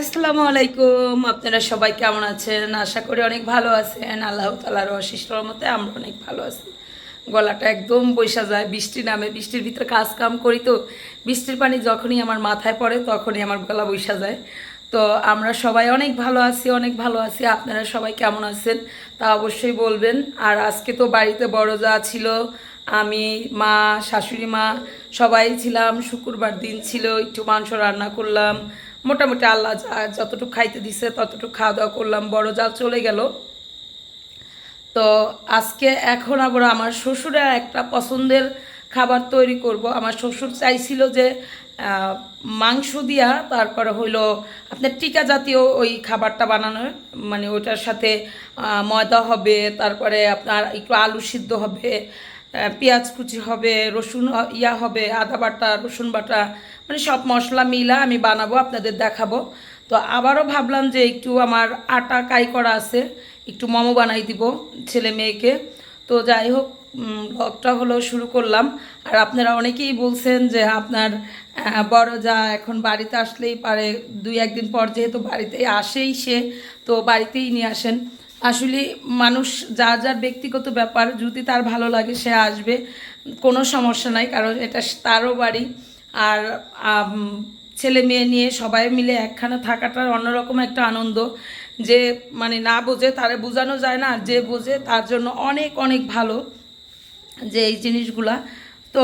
আসসালামু আলাইকুম। আপনারা সবাই কেমন আছেন? আশা করি অনেক ভালো আছেন। আল্লাহ তালার অশিস রহমতে আমরা অনেক ভালো আছি। গলাটা একদম বৈশা যায়, বৃষ্টি নামে, বৃষ্টির ভিতরে কাজ কাম করি তো। বৃষ্টির পানি যখনই আমার মাথায় পড়ে, তখনই আমার গলা বৈশা যায়। তো আমরা সবাই অনেক ভালো আছি, অনেক ভালো আছি। আপনারা সবাই কেমন আছেন? তা অবশ্যই বলবেন। আর আজকে তো বাড়িতে বড় যা ছিল, আমি, মা, শাশুড়ি মা, সবাই ছিলাম। শুক্রবার দিন ছিল, একটু মাংস রান্না করলাম। মোটামুটি আল্লাহ যা, যতটুকু খাইতে দিছে, ততটুকু খাওয়া দাওয়া করলাম, বড় জাল চলে গেল। তো আজকে এখন আবার আমার শ্বশুরের একটা পছন্দের খাবার তৈরি করব। আমার শ্বশুর চাইছিল যে মাংস দিয়া, তারপরে হইল আপনার টিকা জাতীয় ওই খাবারটা বানানোর মানে ওটার সাথে ময়দা হবে, তারপরে আপনার একটু আলু সিদ্ধ হবে পেঁয়াজ কুচি হবে, রসুন, ইয়া হবে, আদা বাটা, রসুন বাটা মানে সব মশলা মিলা আমি বানাবো, আপনাদের দেখাবো। তো আবারও ভাবলাম যে একটু আমার আটা কাই করা আছে, একটু মোমো বানাই দিব ছেলে মেয়েকে। তো যাই হোক ব্লগটা হলো শুরু করলাম। আর আপনারা অনেকেই বলছেন যে আপনার বড় যা এখন বাড়িতে আসলেই পারে, দুই একদিন পর যেহেতু বাড়িতে আসেই সে, তো বাড়িতেই নিয়ে আসেন। আসলে মানুষ যার যার ব্যক্তিগত ব্যাপার, যদি তার ভালো লাগে সে আসবে, কোনো সমস্যা নাই, কারণ এটা তারও বাড়ি। আর ছেলে মেয়ে নিয়ে সবাই মিলে একখানে থাকাটার অন্যরকম একটা আনন্দ যে মানে না বোঝে তারে বোঝানো যায় না যে বোঝে তার জন্য অনেক অনেক ভালো যে এই জিনিসগুলা। তো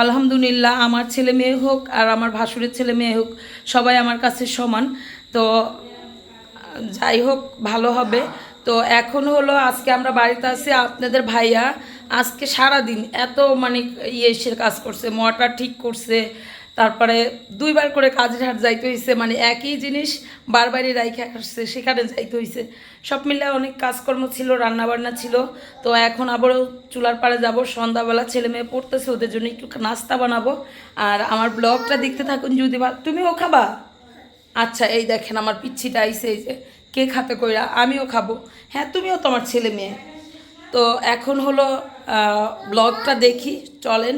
আলহামদুলিল্লাহ আমার ছেলে মেয়ে হোক আর আমার ভাসুরের ছেলে মেয়ে হোক সবাই আমার কাছে সমান। তো যাই হোক, ভালো হবে। তো এখন হলো আজকে আমরা বাড়িতে আছি আপনাদের ভাইয়া। আজকে সারা দিন এত মানে ইয়ে এসে কাজ করছে, মোটর ঠিক করছে, তারপরে দুইবার করে কাজের হাট যাইতে হয়েছে মানে একই জিনিস বারবারই রাইখে আসছে, সেখানে যাইতে হয়েছে সব মিলে অনেক কাজকর্ম ছিল, রান্নাবান্না ছিল, তো এখন আবারও চুলার পাড়ে যাব, সন্ধ্যাবেলা ছেলে মেয়ে পড়তেছে, ওদের জন্য একটু নাস্তা বানাবো। আর আমার ব্লগটা দেখতে থাকুন যদি তুমিও খাবা? আচ্ছা এই দেখেন আমার পিচ্ছিটা আইসে এই যে, কে খাতে কইরা? আমিও খাব। হ্যাঁ তুমিও তোমার ছেলে মেয়ে। তো এখন হলো ব্লগটা দেখি, চলেন।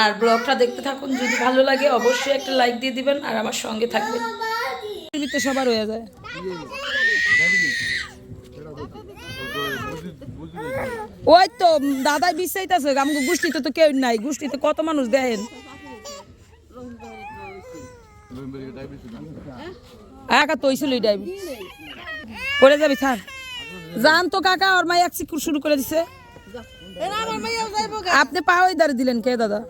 আর ব্লগটা দেখতে থাকুন, যদি ভালো লাগে অবশ্যই একটা লাইক দিয়ে দিবেন, আর আমার সঙ্গে থাকবেন। তো সবার হয়ে যায়। ওই তো, দাদাই বিশ্বাইতেছে আমাকে গোষ্ঠীতে তো কেউ নাই, গোষ্ঠীতে কত মানুষ দেন একা তো ডায়াবেটিস পড়ে যাবি স্যার জান তো কাকা ওর মাই এক চিকুর শুরু করে দিছে। আপনি পাওয়াই দাঁড়িয়ে দিলেন কে দাদা?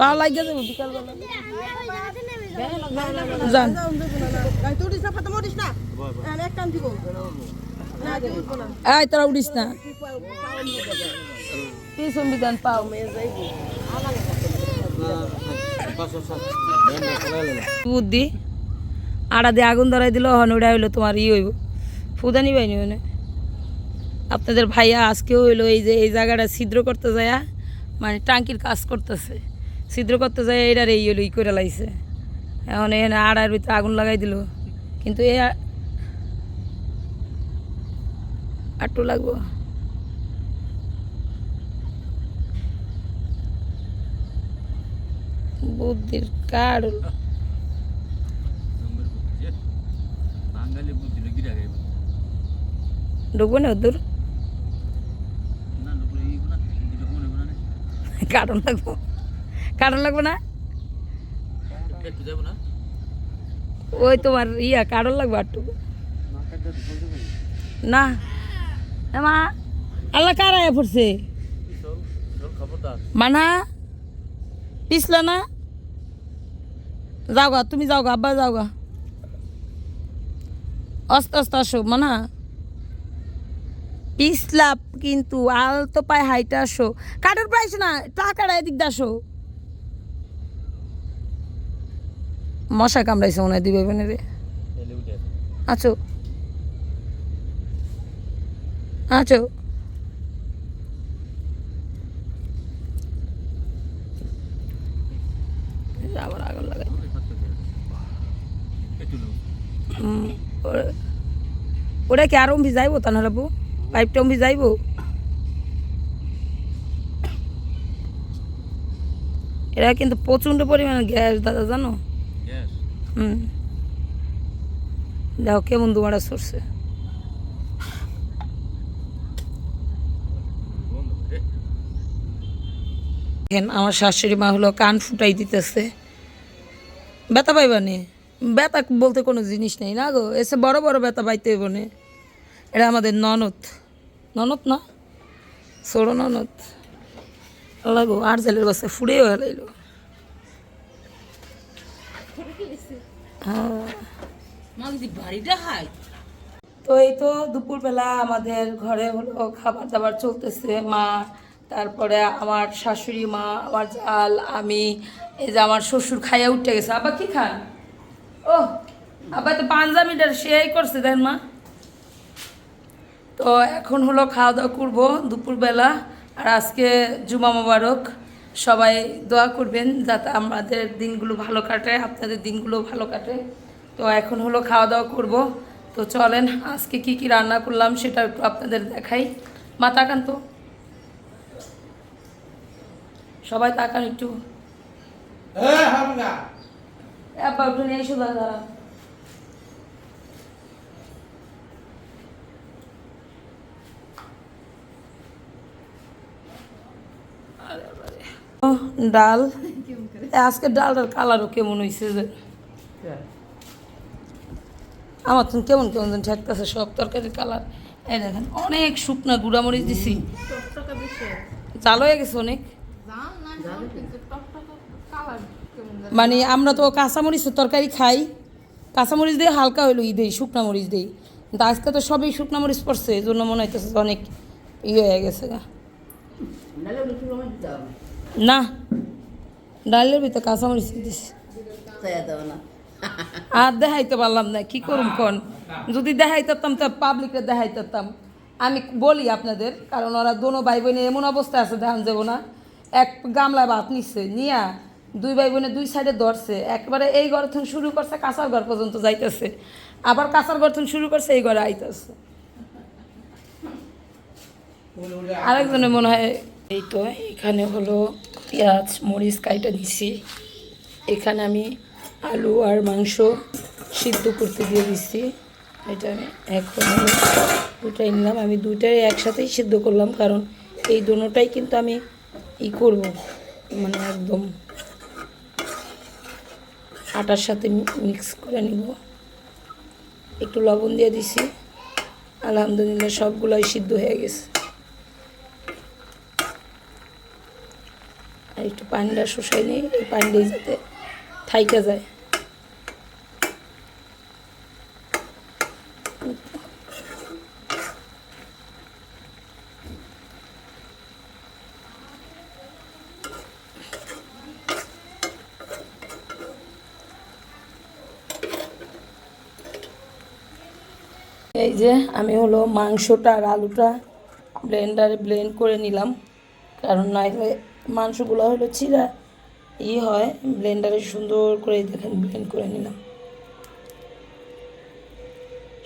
পাও লাগিয়ে যাব বিকালবেলা। যান এই তোরা উঠিস না। কি সংবিধান পাও বুদ্ধি। আড়া দিয়ে আগুন ধরাই দিল হন ওটা হইল তোমার ই হইব। ফুদানি বাইনি মানে আপনাদের ভাইয়া আজকেও হইল এই যে, এই জায়গাটা ছিদ্র করতে যায় মানে টাঙ্কির কাজ করতেছে। ছিদ্র করতে যায় এটার এই হইল ই করে লাইছে। এখন এখানে আড়ার ভিতরে আগুন লাগাই দিল। কিন্তু এ আ- আটটু লাগবো। বুদ্ধির কার বাঙালি ঢুকবো না দূর? কারণ লাগবো। কারণ লাগবে না? ওই তোমার ইয়া কারণ লাগবে আটটুকু না। মা আল্লাহ কার আয়া পড়ছে? মানা? পিছলা না? যাও গা তুমি যাও গা আব্বা যাও গা। আস্তে আস্তে আসো মানা। পিছলাপ কিন্তু আল তো পায় হাইটা আসো। কাঠের প্রাইস না টাকাটা এদিক দিয়ে আসো। মশা কামড়াইছে মনে হয় দিবে রে আছো? আছো? ওরা। কি আরও ভিজাইবো তা নাহলে বউ? পাইপটা ভিজাইবো এরা কিন্তু প্রচণ্ড পরিমাণে গ্যাস দাদা জানো? হুম। দেখো কেমন দুমারা সরছে। দেখেন আমার শাশুড়ি মা হলো কান ফুটাই দিতেছে। ব্যথা পাইবানি ব্যথা বলতে কোনো জিনিস নেই না গো। এসে বড় বড় ব্যথা পাইতে বনে এটা আমাদের ননদ। ননদ না? ছোড়ো ননদ। লাগো আর জেলের বাসে হেলাইলো হ্যাঁ। হাই। তো এই তো দুপুরবেলা আমাদের ঘরে হলো খাবার দাবার চলতেছে। মা তারপরে আমার শাশুড়ি মা আমার জাল আমি এই যে আমার শ্বশুর খাইয়া উঠে গেছে। আবার কি খান? ও আবার তো পাঞ্জাবিটার সেই করছে দেন মা। তো এখন হলো খাওয়া দাওয়া করব দুপুরবেলা আর আজকে জুমা মোবারক। সবাই দোয়া করবেন যাতে আমাদের দিনগুলো ভালো কাটে আপনাদের দিনগুলো ভালো কাটে। তো এখন হলো খাওয়া দাওয়া করব। তো চলেন আজকে কি কি রান্না করলাম সেটা একটু আপনাদের দেখাই। মা তাকান তো। সবাই তাকান একটু। আব্বা একটু নিয়ে এসো দাদা ডাল। আজকে ডালটার কালারও কেমন হয়েছে যে। আমার তো কেমন কেমন যেন ঠেকতেছে সব তরকারির কালার। এই দেখেন, অনেক শুকনা গুঁড়ামরিচ দিছি। চাল হয়ে গেছে অনেক। মানে আমরা তো কাঁচামরিচের তরকারি খাই। কাঁচামরিচ দিয়ে হালকা হইল ই দেই, শুকনা মরিচ দিই। কিন্তু আজকে তো সবই শুকনা মরিচ পড়ছে এই জন্য মনে হইতেছে অনেক ইয়ে হয়ে গেছে গা। না, ডালের ভিতরে কাঁচামরিচ দিছি আর দেখাইতে পারলাম না, কি করুম কোন? যদি দেখাইতে দেখাইতাম তো পাবলিকে দেখাইতাম। আমি বলি আপনাদের, কারণ ওরা দোনো ভাই বোনে এমন অবস্থা আছে ধান যাব না। এক গামলা ভাত নিচ্ছে নিয়া দুই ভাই বোনে দুই সাইডে ধরছে। একবারে এই ঘর থেকে শুরু করছে, কাঁচার ঘর পর্যন্ত যাইতেছে। আবার কাঁচার ঘর থেকে শুরু করছে, এই ঘরে আইতেছে। আরেকজনের মনে হয় এই তো, এখানে হলো পেঁয়াজ, মরিচ কাইটা দিছি। এখানে আমি আলু আর মাংস সিদ্ধ করতে দিয়ে দিচ্ছি এটা আমি এখন দুটাই নিলাম। আমি দুইটাই একসাথেই সিদ্ধ করলাম, কারণ এই দুটোটাই কিন্তু আমি ই করব মানে একদম আটার সাথে মিক্স করে নিব। একটু লবণ দিয়ে দিছি। আলহামদুলিল্লাহ সবগুলোই সিদ্ধ হয়ে গেছে। একটু পানিটা শুষাই নিই, এই পানিটাই যাতে থাইকা যায়। এই যে আমি হলো মাংসটা আর আলুটা ব্লেন্ডারে ব্লেন্ড করে নিলাম, কারণ নাইলে মাংসগুলো হলো চিরা, ই হয় ব্লেন্ডারে সুন্দর করে দেখেন ব্লেন্ড করে নিলাম।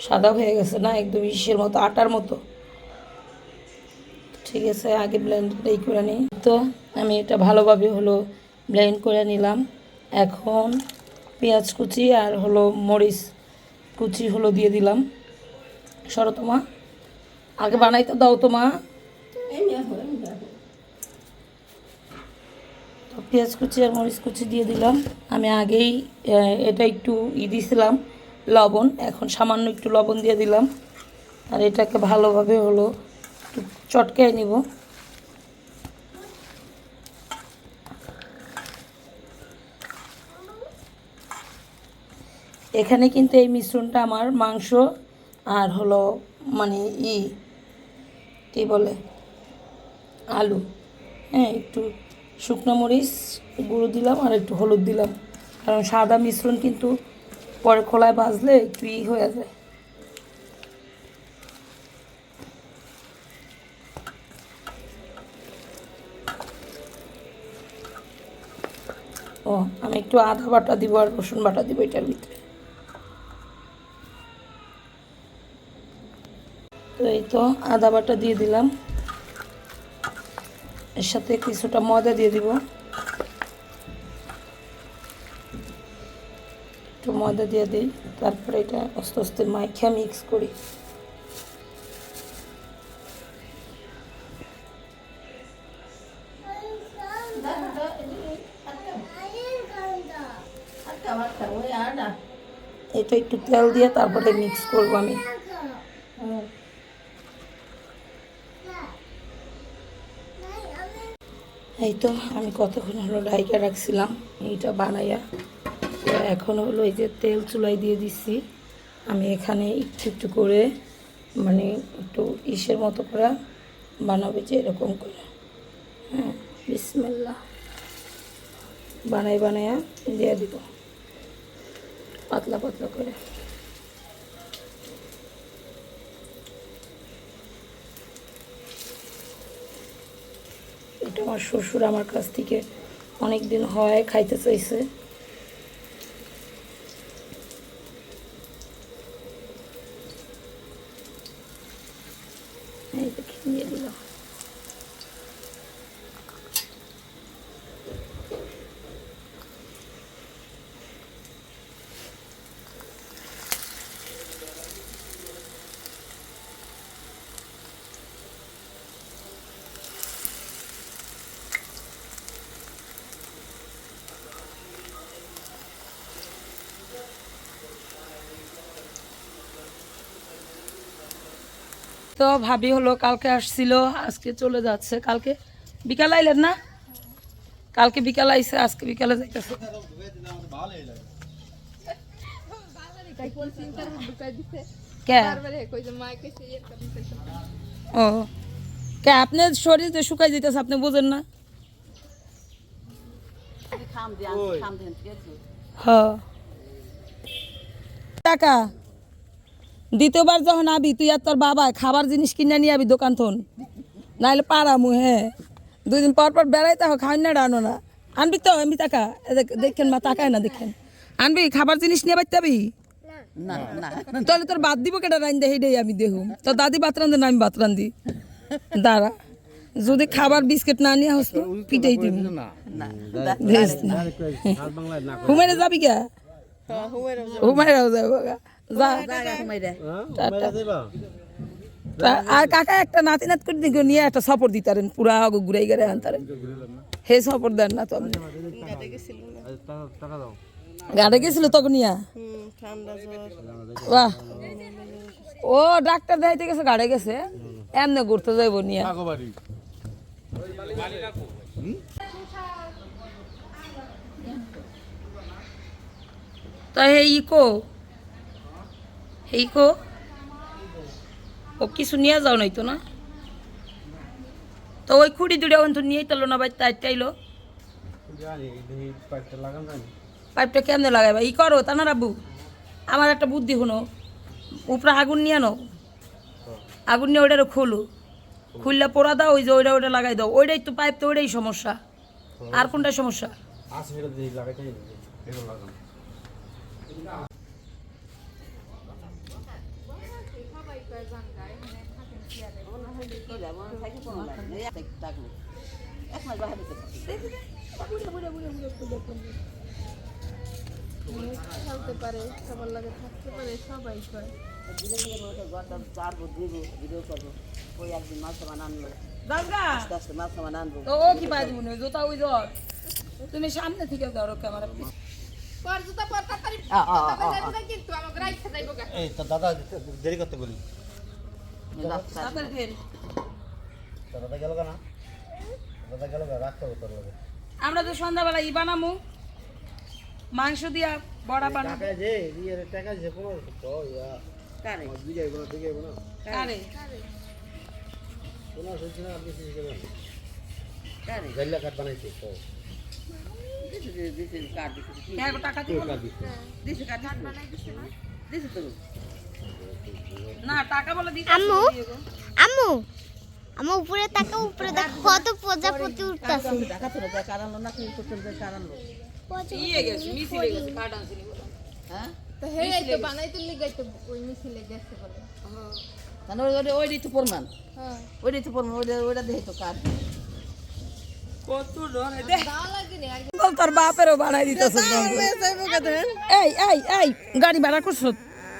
সাদা হয়ে গেছে না, একদম ইসের মতো, আটার মতো। ঠিক আছে, আগে ব্লেন্ড এই করে নিই। তো আমি এটা ভালোভাবে হলো ব্লেন্ড করে নিলাম। এখন পেঁয়াজ কুচি আর হলো মরিচ কুচি হলো দিয়ে দিলাম। সরো আগে বানাইতে দাও তোমা তো পেঁয়াজ কুচি আর মরিচ কুচি দিয়ে দিলাম। আমি আগেই এটা একটু ই দিয়েছিলাম লবণ। এখন সামান্য একটু লবণ দিয়ে দিলাম। আর এটাকে ভালোভাবে হলো একটু চটকায় নিব। এখানে কিন্তু এই মিশ্রণটা আমার মাংস আর হলো মানে ই, কী বলে? আলু। হ্যাঁ একটু শুকনো মরিচ গুঁড়ো দিলাম আর একটু হলুদ দিলাম। কারণ সাদা মিশ্রণ কিন্তু পরে খোলায় ভাজলে একটু ই হয়ে যায়। ও, আমি একটু আদা বাটা দিব আর রসুন বাটা দিব এটার ভিতরে। তো এই তো আদা বাটা দিয়ে দিলাম। এর সাথে কিছুটা ময়দা দিয়ে দিব। একটু ময়দা দিয়ে দিই, তারপরে এটা আস্তে আস্তে মাইখা মিক্স করি। এটা একটু তেল দিয়ে তারপরে মিক্স করব আমি। এই তো আমি কতক্ষণ হলো ডাইকা রাখছিলাম, এইটা বানাইয়া এখন হলো এই যে তেল চুলাই দিয়ে দিচ্ছি আমি এখানে একটু একটু করে মানে একটু ইসের মতো করে বানাবে যে এরকম করে। হ্যাঁ বিসমিল্লা বানাই বানাইয়া দিয়ে দিব, পাতলা পাতলা করে। আমার শ্বশুর আমার কাছ থেকে অনেক দিন হয় খাইতে চাইছে এই যে খেয়ে দিলাম তো ভাবি হলো কালকে আসছিল আজকে চলে যাচ্ছে। কালকে বিকাল আইলেন না? কালকে বিকাল আইছে আজকে বিকালে যাইতেছে। ও। কে আপনার শরীর যে শুকাই যেতেছে আপনি বোঝেন না? হ্যাঁ। টাকা? দ্বিতীয়বার যখন আবি তুই আর তোর বাবা খাবার জিনিস কিনে নিয়ে আবি দোকান থন। নাহলে পারামু হ্যাঁ দুই দিন পর পর বেড়াইতে হোক খাওয়ান না রানো না। আনবি তো আমি টাকা দেখ- দেখেন মা তাকায় না দেখেন। আনবি খাবার জিনিস নিয়ে না না। তাহলে তোর বাদ দিব কেটা রাইন দেই দেই আমি দেহুম তোর দাদি বাত রান্ধে না আমি বাত রান্ধি দাঁড়া। যদি খাবার বিস্কিট না নিয়ে হস পিটাই দিবি। হুমেরে যাবি কে? হুমেরাও যাব গা। যা আর কাকা একটা নাতি নাত করে দিকে নিয়ে একটা সপর দিতারেন পুরা আগো ঘুরাই গেলে আনতারেন হে সপর দেন না তো আপনি। গাড়ি গেছিল তখন ইয়া বাহ। ও ডাক্তার দেখাইতে গেছে গাড়ি গেছে। এমনি ঘুরতে যাইব নিয়ে। তা হে ইকো হে কো ও কিছু নিয়ে যাও নাই তো না? তো ওই খুঁড়ি দুটো ওখান তো নিয়েই তালো না ভাই তাই চাইলো পাইপটা কেমনে লাগাইবা? ই করো, তা না রাবু আমার একটা বুদ্ধি শুনো, উপরে আগুন নিয়ে আনো, আগুন নিয়ে ওইটারও খোলো। খুললে পোড়া দাও, ওই যে ওইটা ওইটা লাগাই দাও। ওইটাই তো পাইপ তো ওইটাই সমস্যা। আর কোনটা সমস্যা? তুমি সামনে থেকে ধরো ক্যামেরা জুতা দাদা দেরি করতে বলি। আমরা তো সন্ধ্যাবেলা ই বানামু। মাংস দিয়া বড়া বানাবো টাকা কোনো কারে? কোনো সুবিধা না কাট বানাইছে তো। না। না টাকা বলে দিতে আম্মু আম্মু আমার উপরে তাকা উপরে দেখ কত প্রজাপতি উঠতেছে ইয়ে গেছে মিছিলে গেছে আনছিলি বলে। তো হে এই তো বানাই তুললি গাই তো ওই মিছিলে গেছে বলে। ওইটাই তো প্রমাণ। হ্যাঁ। তো প্রমাণ ওইটা ওইটা দেখে তো না তোর বাপেরও বানাই দিতেছ এই এই এই গাড়ি ভাড়া করছ?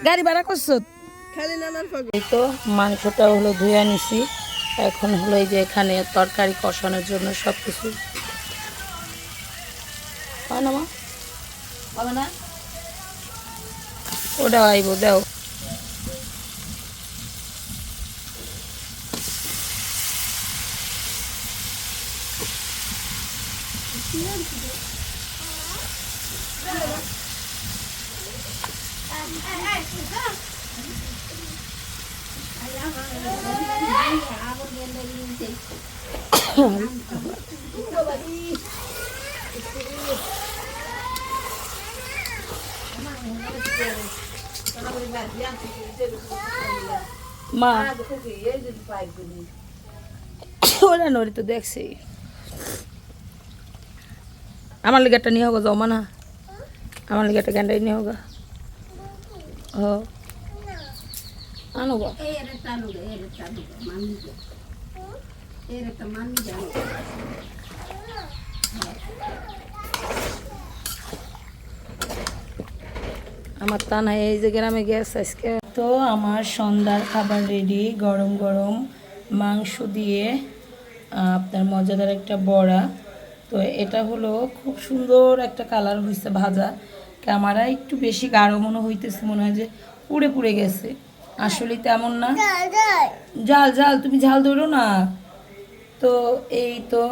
গাড়ি ভাড়া করছ? এই তো মাংসটা হলো ধুয়ে নিছি এখন হলো এই যে এখানে তরকারি কষানোর জন্য সব কিছু হয় না ওটা আইব দাও। মা। ওরা নড়ি তো দেখছি। আমার লিগে একটা নিয়ে হোক জমা না। আমার লিগে একটা গ্যান্ডাই নিয়ে হোক ও। আনো গো। আমার তা নাই এই যে গ্রামে গেছে আজকে। তো আমার সন্ধ্যার খাবার রেডি গরম গরম মাংস দিয়ে আপনার মজাদার একটা বড়া। তো এটা হলো খুব সুন্দর একটা কালার হয়েছে ভাজা। ক্যামেরা একটু বেশি গাঢ় মনে হইতেছে মনে হয় যে পুড়ে পুড়ে গেছে। আসলে তেমন না। জাল জাল তুমি ঝাল ধরো না। তো এই তো